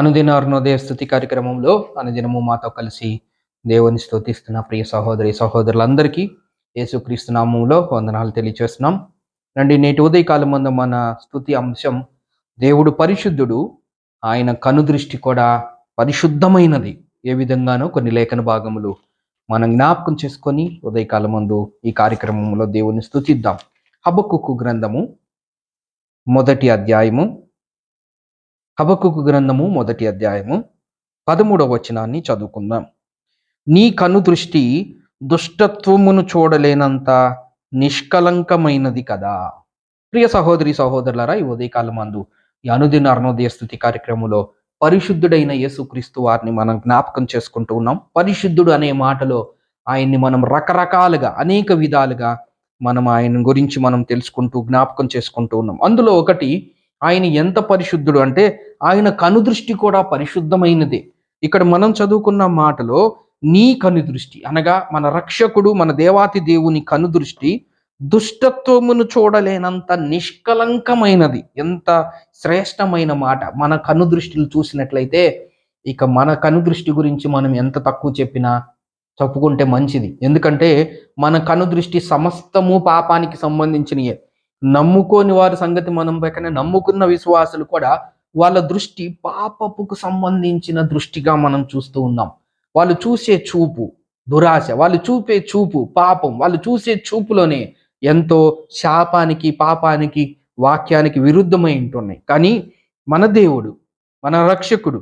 అనుదిన అరుణోదయ స్థుతి కార్యక్రమంలో అనుదినము మాతో కలిసి దేవుని స్తుతిస్తున్న ప్రియ సహోదరి సహోదరులందరికీ యేసుక్రీస్తు నామంలో వందనాలు తెలియచేస్తున్నాం. రండి నేటి ఉదయకాలం ముందు మన స్థుతి అంశం దేవుడు పరిశుద్ధుడు ఆయన కనుదృష్టి కూడా పరిశుద్ధమైనది. ఏ విధంగానో కొన్ని లేఖన భాగములు మనం జ్ఞాపకం చేసుకొని ఉదయకాలం ముందు ఈ కార్యక్రమంలో దేవుని స్థుతిద్దాం. హబక్కుకు గ్రంథము మొదటి అధ్యాయము హబకుకు గ్రంథము మొదటి అధ్యాయము పదమూడవ వచనాన్ని చదువుకుందాం. నీ కను దృష్టి దుష్టత్వమును చూడలేనంత నిష్కలంకమైనది కదా. ప్రియ సహోదరి సహోదరులరా ఈ ఉదయకాలం అందు అనుదిన అర్ణోదయ స్థుతి కార్యక్రమంలో పరిశుద్ధుడైన యేసుక్రీస్తు వారిని మనం జ్ఞాపకం చేసుకుంటూ ఉన్నాం. పరిశుద్ధుడు అనే మాటలో ఆయన్ని మనం రకరకాలుగా అనేక విధాలుగా మనం ఆయన గురించి మనం తెలుసుకుంటూ జ్ఞాపకం చేసుకుంటూ ఉన్నాం. అందులో ఒకటి ఆయన ఎంత పరిశుద్ధుడు అంటే ఆయన కనుదృష్టి కూడా పరిశుద్ధమైనదే. ఇక్కడ మనం చదువుకున్న మాటలో నీ కనుదృష్టి అనగా మన రక్షకుడు మన దేవాతి దేవుని కనుదృష్టి దుష్టత్వమును చూడలేనంత నిష్కలంకమైనది. ఎంత శ్రేష్టమైన మాట. మన కనుదృష్టిని చూసినట్లయితే ఇక మన కనుదృష్టి గురించి మనం ఎంత తక్కువ చెప్పినా చెప్పుకుంటే మంచిది. ఎందుకంటే మన కనుదృష్టి సమస్తము పాపానికి సంబంధించినయే. నమ్ముకోని వారి సంగతి మనం పక్కనే నమ్ముకున్న విశ్వాసులు కూడా వాళ్ళ దృష్టి పాపపుకు సంబంధించిన దృష్టిగా మనం చూస్తూ ఉన్నాం. వాళ్ళు చూసే చూపు దురాశ వాళ్ళు చూపే చూపు పాపం వాళ్ళు చూసే చూపులోనే ఎంతో శాపానికి పాపానికి వాక్యానికి విరుద్ధమై ఉంటున్నాయి. కానీ మన దేవుడు మన రక్షకుడు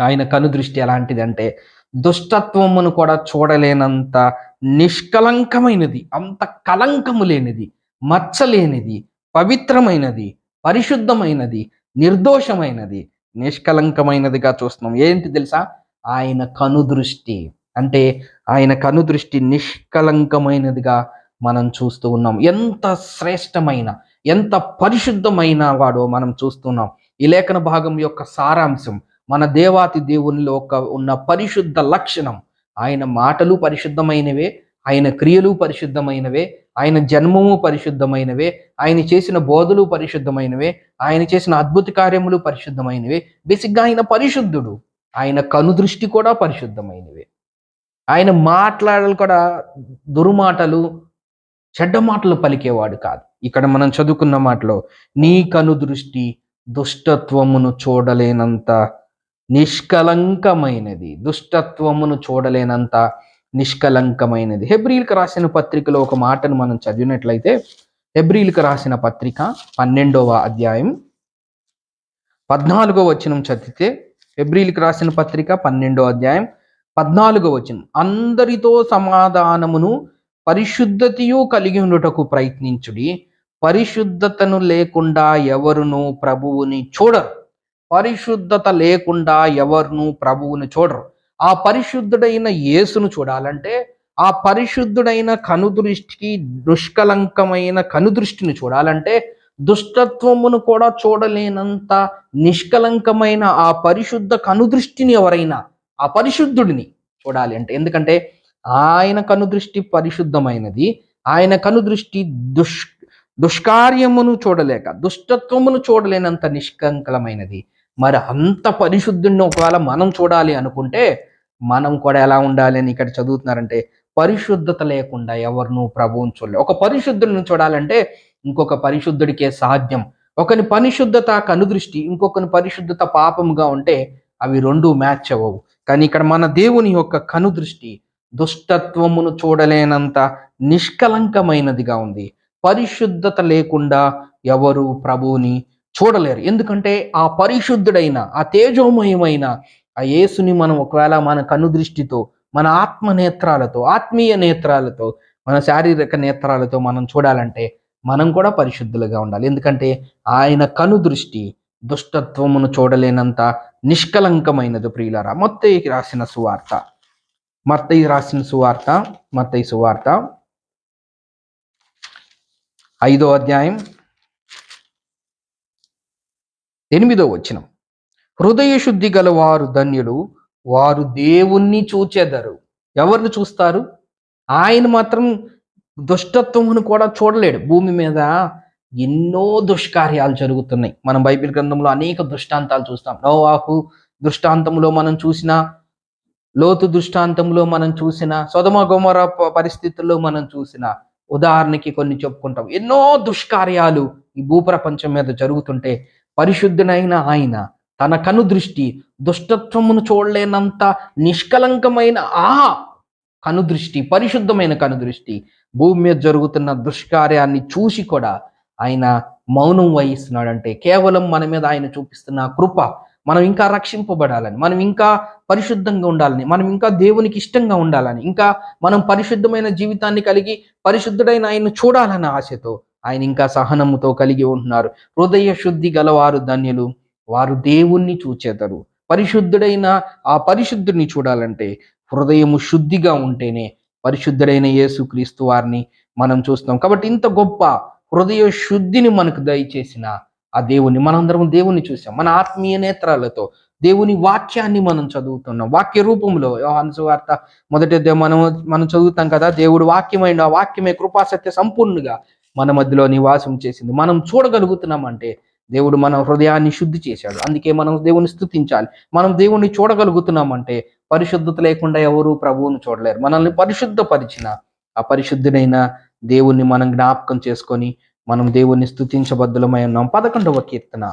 ఆయన కనుదృష్టి ఎలాంటిదంటే దుష్టత్వమును కూడా చూడలేనంత నిష్కలంకమైనది అంత కలంకము లేనిది మచ్చలేనిది పవిత్రమైనది పరిశుద్ధమైనది నిర్దోషమైనది నిష్కలంకమైనదిగా చూస్తున్నాం. ఏంటి తెలుసా? ఆయన కనుదృష్టి. అంటే ఆయన కనుదృష్టి నిష్కలంకమైనదిగా మనం చూస్తూ ఉన్నాం. ఎంత శ్రేష్టమైన ఎంత పరిశుద్ధమైన వాడో మనం చూస్తున్నాం ఈ లేఖన భాగం యొక్క సారాంశం మన దేవాతి దేవునిలో ఒక ఉన్న పరిశుద్ధ లక్షణం. ఆయన మాటలు పరిశుద్ధమైనవే ఆయన క్రియలు పరిశుద్ధమైనవే ఆయన జన్మము పరిశుద్ధమైనవే ఆయన చేసిన బోధలు పరిశుద్ధమైనవే ఆయన చేసిన అద్భుత కార్యములు పరిశుద్ధమైనవే. బేసిక్గా ఆయన పరిశుద్ధుడు. ఆయన కనుదృష్టి కూడా పరిశుద్ధమైనవే. ఆయన మాట్లాడాలి కూడా దుర్మాటలు చెడ్డ మాటలు పలికేవాడు కాదు. ఇక్కడ మనం చదువుకున్న మాటలో నీ కనుదృష్టి దుష్టత్వమును చూడలేనంత నిష్కలంకమైనది. దుష్టత్వమును చూడలేనంత నిష్కలంకమైనది. హెబ్రిల్కి రాసిన పత్రికలో ఒక మాటను మనం చదివినట్లయితే హెబ్రిల్కి రాసిన పత్రిక పన్నెండవ అధ్యాయం పద్నాలుగో వచనం చదివితే హెబ్రిల్కి రాసిన పత్రిక పన్నెండో అధ్యాయం పద్నాలుగో వచనం. అందరితో సమాధానమును పరిశుద్ధతయు కలిగి ఉండుటకు ప్రయత్నించుడి. పరిశుద్ధతను లేకుండా ఎవరును ప్రభువుని చూడరు. పరిశుద్ధత లేకుండా ఎవరును ప్రభువుని చూడరు. ఆ పరిశుద్ధుడైన యేసును చూడాలంటే ఆ పరిశుద్ధుడైన కనుదృష్టికి దుష్కలంకమైన కనుదృష్టిని చూడాలంటే దుష్టత్వమును కూడా చూడలేనంత నిష్కలంకమైన ఆ పరిశుద్ధ కనుదృష్టిని ఎవరైనా ఆ పరిశుద్ధుడిని చూడాలి అంటే. ఎందుకంటే ఆయన కనుదృష్టి పరిశుద్ధమైనది ఆయన కనుదృష్టి దుష్ దుష్కార్యమును చూడలేక దుష్టత్వమును చూడలేనంత నిష్కంకలమైనది మరి అంత పరిశుద్ధుడిని ఒకవేళ మనం చూడాలి అనుకుంటే మనం కూడా ఎలా ఉండాలి అని ఇక్కడ చదువుతున్నారంటే పరిశుద్ధత లేకుండా ఎవరినూ ప్రభువుని చూడలేదు ఒక పరిశుద్ధుడిని చూడాలంటే ఇంకొక పరిశుద్ధుడికే సాధ్యం. ఒకని పరిశుద్ధత కనుదృష్టి ఇంకొకని పరిశుద్ధత పాపముగా ఉంటే అవి రెండు మ్యాచ్ అవ్వవు. కానీ ఇక్కడ మన దేవుని యొక్క కనుదృష్టి దుష్టత్వమును చూడలేనంత నిష్కలంకమైనదిగా ఉంది. పరిశుద్ధత లేకుండా ఎవరు ప్రభువుని చూడలేరు. ఎందుకంటే ఆ పరిశుద్ధుడైన ఆ తేజోమయమైన ఆ యేసుని మనం ఒకవేళ మన కనుదృష్టితో మన ఆత్మ నేత్రాలతో ఆత్మీయ నేత్రాలతో మన శారీరక నేత్రాలతో మనం చూడాలంటే మనం కూడా పరిశుద్ధులుగా ఉండాలి. ఎందుకంటే ఆయన కను దృష్టి దుష్టత్వమును చూడలేనంత నిష్కలంకమైనది ప్రియులరా. మొత్తయ్యకి రాసిన సువార్త. మత్తయ్య రాసిన సువార్త మత్తయ్య సువార్త. ఐదో అధ్యాయం ఎనిమిదో వచనం. హృదయశుద్ధి గలవారు వారు ధన్యులు వారు దేవుణ్ణి చూచేదారు. ఎవరిని చూస్తారు? ఆయన మాత్రం దుష్టత్వమును కూడా చూడలేడు. భూమి మీద ఎన్నో దుష్కార్యాలు జరుగుతున్నాయి. మనం బైబిల్ గ్రంథంలో అనేక దృష్టాంతాలు చూస్తాం. నోవాహు దృష్టాంతంలో మనం చూసిన లోతు దృష్టాంతంలో మనం చూసిన సొదమ గోమర పరిస్థితుల్లో మనం చూసిన ఉదాహరణకి కొన్ని చెప్పుకుంటాం. ఎన్నో దుష్కార్యాలు ఈ భూప్రపంచం మీద జరుగుతుంటే పరిశుద్ధునైన ఆయన తన కను దృష్టి దుష్టత్వమును చూడలేనంత నిష్కలంకమైన ఆ కనుదృష్టి పరిశుద్ధమైన కనుదృష్టి భూమి మీద జరుగుతున్న దుష్కార్యాన్ని చూసి కూడా ఆయన మౌనం వహిస్తున్నాడంటే కేవలం మన మీద ఆయన చూపిస్తున్న కృప మనం ఇంకా రక్షింపబడాలని మనం ఇంకా పరిశుద్ధంగా ఉండాలని మనం ఇంకా దేవునికి ఇష్టంగా ఉండాలని ఇంకా మనం పరిశుద్ధమైన జీవితాన్ని కలిగి పరిశుద్ధుడైన ఆయన్ను చూడాలన్న ఆశతో ఆయన ఇంకా సహనముతో కలిగి ఉంటున్నారు. హృదయ శుద్ధి గలవారు ధన్యులు. వారు దేవుణ్ణి చూచేదరు. పరిశుద్ధుడైన ఆ పరిశుద్ధుడిని చూడాలంటే హృదయము శుద్ధిగా ఉంటేనే పరిశుద్ధుడైన యేసుక్రీస్తు వారిని మనం చూస్తాం కాబట్టి ఇంత గొప్ప హృదయ శుద్ధిని మనకు దయచేసిన ఆ దేవుని మనందరం దేవుని చూసాం మన ఆత్మీయ నేత్రాలతో దేవుని వాక్యాన్ని మనం చదువుతున్నాం. వాక్య రూపంలో యోహాను మొదటి మనం మనం చదువుతాం కదా దేవుడు వాక్యమైన ఆ వాక్యమే కృపాసత్య సంపూర్ణంగా మన మధ్యలో నివాసం చేసింది. మనం చూడగలుగుతున్నాం అంటే దేవుడు మన హృదయాన్ని శుద్ధి చేశాడు. అందుకే మనం దేవుని స్థుతించాలి. మనం దేవుణ్ణి చూడగలుగుతున్నామంటే పరిశుద్ధత లేకుండా ఎవరు ప్రభువును చూడలేరు. మనల్ని పరిశుద్ధపరిచిన ఆ పరిశుద్ధుడైన దేవుణ్ణి మనం జ్ఞాపకం చేసుకొని మనం దేవుణ్ణి స్థుతించబద్దులమై ఉన్నాం. పదకొండవ కీర్తన.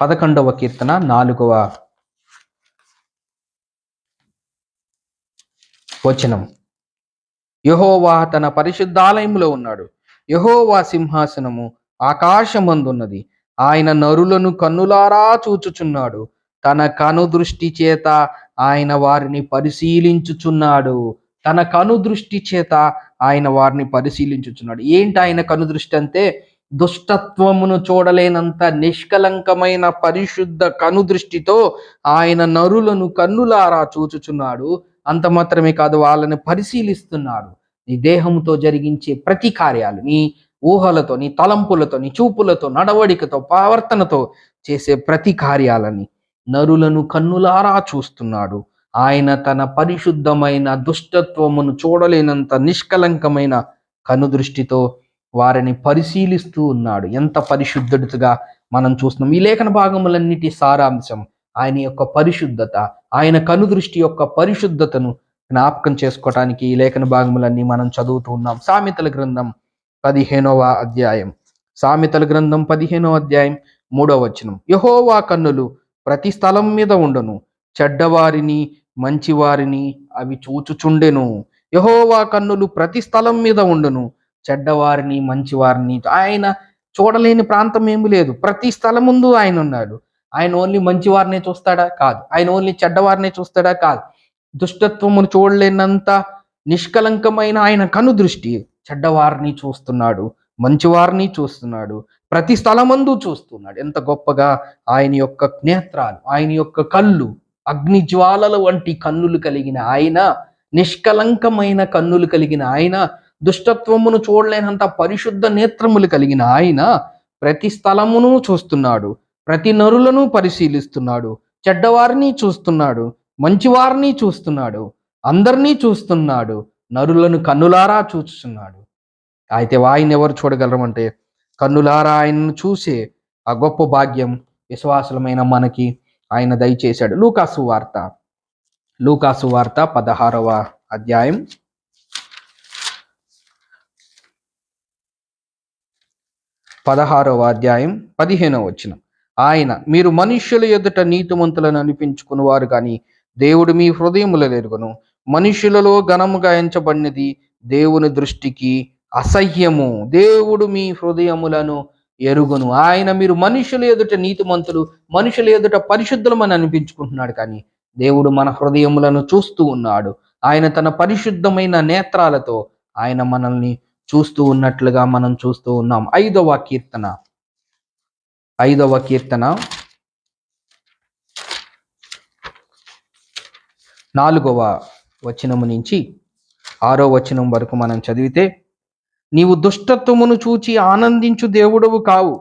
పదకొండవ కీర్తన నాలుగవ వచనం. యహోవా తన పరిశుద్ధాలయంలో ఉన్నాడు. యహోవా సింహాసనము ఆకాశమందున్నది. ఆయన నరులను కన్నులారా చూచుచున్నాడు. తన కను దృష్టి చేత ఆయన వారిని పరిశీలించుచున్నాడు. తన కను దృష్టి చేత ఆయన వారిని పరిశీలించుచున్నాడు. ఏంటి ఆయన కను దృష్టి అంటే? దుష్టత్వమును చూడలేనంత నిష్కలంకమైన పరిశుద్ధ కను దృష్టితో ఆయన నరులను కన్నులారా చూచుచున్నాడు. అంత మాత్రమే కాదు వాళ్ళని పరిశీలిస్తున్నాడు. నీ దేహంతో జరిగించే ప్రతి కార్యాలు నీ ఊహలతో నీ తలంపులతో నీ చూపులతో నడవడికతో ప్రవర్తనతో చేసే ప్రతి కార్యాలని నరులను కన్నులారా చూస్తున్నాడు. ఆయన తన పరిశుద్ధమైన దుష్టత్వమును చూడలేనంత నిష్కలంకమైన కనుదృష్టితో వారిని పరిశీలిస్తూ ఉన్నాడు. ఎంత పరిశుద్ధుడుగా మనం చూస్తున్నాం. ఈ లేఖన భాగములన్నిటి సారాంశం ఆయన యొక్క పరిశుద్ధత ఆయన కనుదృష్టి యొక్క పరిశుద్ధతను జ్ఞాపకం చేసుకోవటానికి ఈ లేఖన భాగములన్నీ మనం చదువుతూ ఉన్నాం. సామెతల గ్రంథం పదిహేనవ అధ్యాయం. సామెతల గ్రంథం పదిహేనవ అధ్యాయం మూడవ వచనం. యహోవా కన్నులు ప్రతి స్థలం మీద ఉండను. చెడ్డవారిని మంచివారిని అవి చూచుచుండెను. యహోవా కన్నులు ప్రతి స్థలం మీద ఉండును. చెడ్డవారిని మంచివారిని ఆయన చూడలేని ప్రాంతం ఏమి లేదు. ప్రతి స్థలం ముందు ఆయన ఉన్నాడు. ఆయన ఓన్లీ మంచివారినే చూస్తాడా? కాదు. ఆయన ఓన్లీ చెడ్డవారినే చూస్తాడా? కాదు. దుష్టత్వమును చూడలేనంత నిష్కలంకమైన ఆయన కను దృష్టి చెడ్డవారిని చూస్తున్నాడు మంచివారిని చూస్తున్నాడు ప్రతి స్థలమందు చూస్తున్నాడు. ఎంత గొప్పగా ఆయన యొక్క నేత్రాలు ఆయన యొక్క కళ్ళు అగ్ని జ్వాలల వంటి కన్నులు కలిగిన ఆయన నిష్కలంకమైన కన్నులు కలిగిన ఆయన దుష్టత్వమును చూడలేనంత పరిశుద్ధ నేత్రములు కలిగిన ఆయన ప్రతి స్థలమును చూస్తున్నాడు ప్రతి నరులను పరిశీలిస్తున్నాడు చెడ్డవారిని చూస్తున్నాడు మంచివారిని చూస్తున్నాడు అందరినీ చూస్తున్నాడు నరులను కన్నులారా చూస్తున్నాడు. అయితే ఆయన ఎవరు చూడగలరమంటే కన్నులారా ఆయనను చూసే ఆ గొప్ప భాగ్యం విశ్వాసమైన మనకి ఆయన దయచేశాడు. లూకాసు వార్త. లూకాసు వార్త పదహారవ అధ్యాయం. పదహారవ అధ్యాయం పదిహేనవ వచ్చిన ఆయన మీరు మనుష్యుల ఎదుట నీతిమంతులను అనిపించుకుని వారు కానీ దేవుడు మీ హృదయముల ఎరుగును మనుషులలో ఘనముగా ఎంచబడినది దేవుని దృష్టికి అసహ్యము. దేవుడు మీ హృదయములను ఎరుగును. ఆయన మీరు మనుషుల ఎదుట నీతిమంతులు మనుషుల ఎదుట పరిశుద్ధులమని అనిపించుకుంటున్నాడు కానీ దేవుడు మన హృదయములను చూస్తూ ఉన్నాడు. ఆయన తన పరిశుద్ధమైన నేత్రాలతో ఆయన మనల్ని చూస్తూ ఉన్నట్లుగా మనం చూస్తూ ఉన్నాం. ఐదవ కీర్తన. ఐదవ కీర్తన. నాలుగవ వచనము నుంచి ఆరో వచనం వరకు మనం చదివితే నీవు దుష్టత్వమును చూచి ఆనందించు దేవుడవు కావు.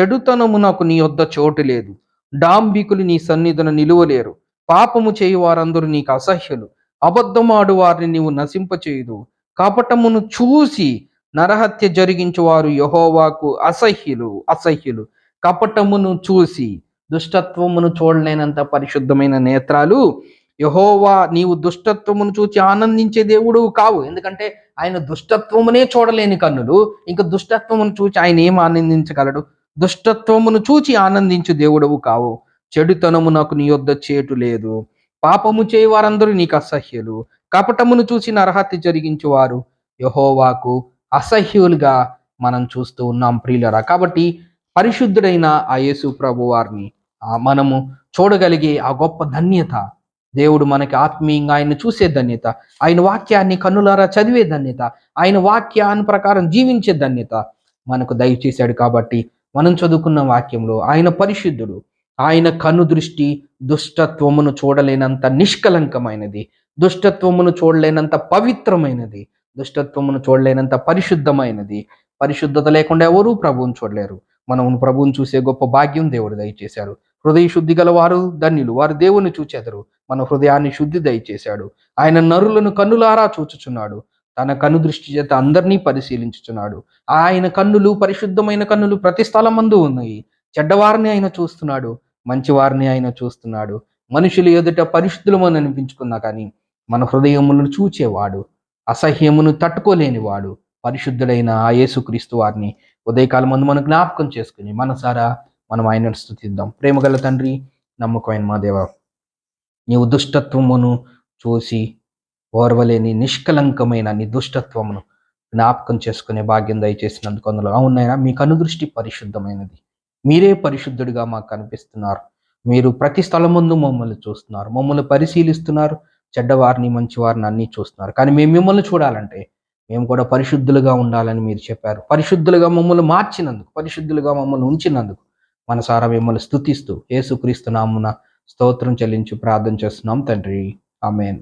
చెడుతనమునకు నీ వద్ద చోటు లేదు. డాంబికులు నీ సన్నిధున నిలువలేరు. పాపము చేయు వారందరూ నీకు అసహ్యులు. అబద్ధమాడు వారిని నీవు నశింపచేయుదు కపటమును చూసి నరహత్య జరిగించు వారు యహోవాకు అసహ్యులు అసహ్యులు. కపటమును చూసి దుష్టత్వమును చూడలేనంత పరిశుద్ధమైన నేత్రాలు యహోవా నీవు దుష్టత్వమును చూచి ఆనందించే దేవుడు కావు. ఎందుకంటే ఆయన దుష్టత్వమునే చూడలేని కన్నులు ఇంకా దుష్టత్వమును చూచి ఆయన ఏం ఆనందించగలడు? దుష్టత్వమును చూచి ఆనందించు దేవుడవు కావు. చెడుతనము నాకు నీ యొద్ద చేటు లేదు. పాపము చేయి వారందరూ నీకు అసహ్యులు. కపటమును చూసి నరహత్య జరిగించేవారు యహోవాకు అసహ్యులుగా మనం చూస్తూ ఉన్నాం ప్రియులరా. కాబట్టి పరిశుద్ధుడైన ఆ యేసు ప్రభు వారిని ఆ మనము చూడగలిగే ఆ గొప్ప ధన్యత దేవుడు మనకి ఆత్మీయంగా ఆయన చూసే ధన్యత. ఆయన వాక్యాన్ని కన్నులారా చదివే ధన్యత. ఆయన వాక్యాన్ని ప్రకారం జీవించే ధన్యత మనకు దయచేశాడు కాబట్టి మనం చదువుకున్న వాక్యంలో ఆయన పరిశుద్ధుడు. ఆయన కను దృష్టి దుష్టత్వమును చూడలేనంత నిష్కలంకమైనది. దుష్టత్వమును చూడలేనంత పవిత్రమైనది. దుష్టత్వమును చూడలేనంత పరిశుద్ధమైనది. పరిశుద్ధత లేకుండా ఎవరూ ప్రభువుని చూడలేరు. మనం ప్రభువుని చూసే గొప్ప భాగ్యం దేవుడు దయచేశారు హృదయ శుద్ధి గలవారు ధన్యులు. వారు దేవుని చూచెదరు. మన హృదయాన్ని శుద్ధి దయచేశాడు. ఆయన నరులను కన్నులారా చూచుచున్నాడు. తన కను దృష్టి చేత అందరినీ పరిశీలించుచున్నాడు. ఆయన కన్నులు పరిశుద్ధమైన కన్నులు ప్రతి స్థలమందు ఉన్నాయి. చెడ్డవారిని ఆయన చూస్తున్నాడు. మంచివారిని ఆయన చూస్తున్నాడు. మనుషులు ఎదుట పరిశుద్ధులమని అనిపించుకున్నా కానీ మన హృదయములను చూచేవాడు. అసహ్యమును తట్టుకోలేనివాడు. పరిశుద్ధుడైన ఆ యేసుక్రీస్తు వారిని ఉదయకాలం ముందు మనం జ్ఞాపకం చేసుకుని మనసారా మనం ఆయనను స్థుతిద్దాం ప్రేమగల తండ్రి నమ్మకమైన మా దేవ నీ దుష్టత్వమును చూసి ఓర్వలేని నిష్కలంకమైన నీ దుష్టత్వమును జ్ఞాపకం చేసుకునే భాగ్యం దయచేసినందుకు అందులో అవునైనా మీ కనుదృష్టి పరిశుద్ధమైనది. మీరే పరిశుద్ధుడిగా మాకు కనిపిస్తున్నారు. మీరు ప్రతి స్థలం ముందు మమ్మల్ని చూస్తున్నారు. మమ్మల్ని పరిశీలిస్తున్నారు. చెడ్డవారిని మంచివారిని అన్నీ చూస్తున్నారు. కానీ మేము మిమ్మల్ని చూడాలంటే మేము కూడా పరిశుద్ధులుగా ఉండాలని మీరు చెప్పారు. పరిశుద్ధులుగా మమ్మల్ని మార్చినందుకు పరిశుద్ధులుగా మమ్మల్ని ఉంచినందుకు మనసారా మిమ్మల్ని స్థుతిస్తూ ఏసుక్రీస్తు నామున స్తోత్రం చెల్లించి ప్రార్థన చేస్తున్నాం తండ్రి. ఆమెన్.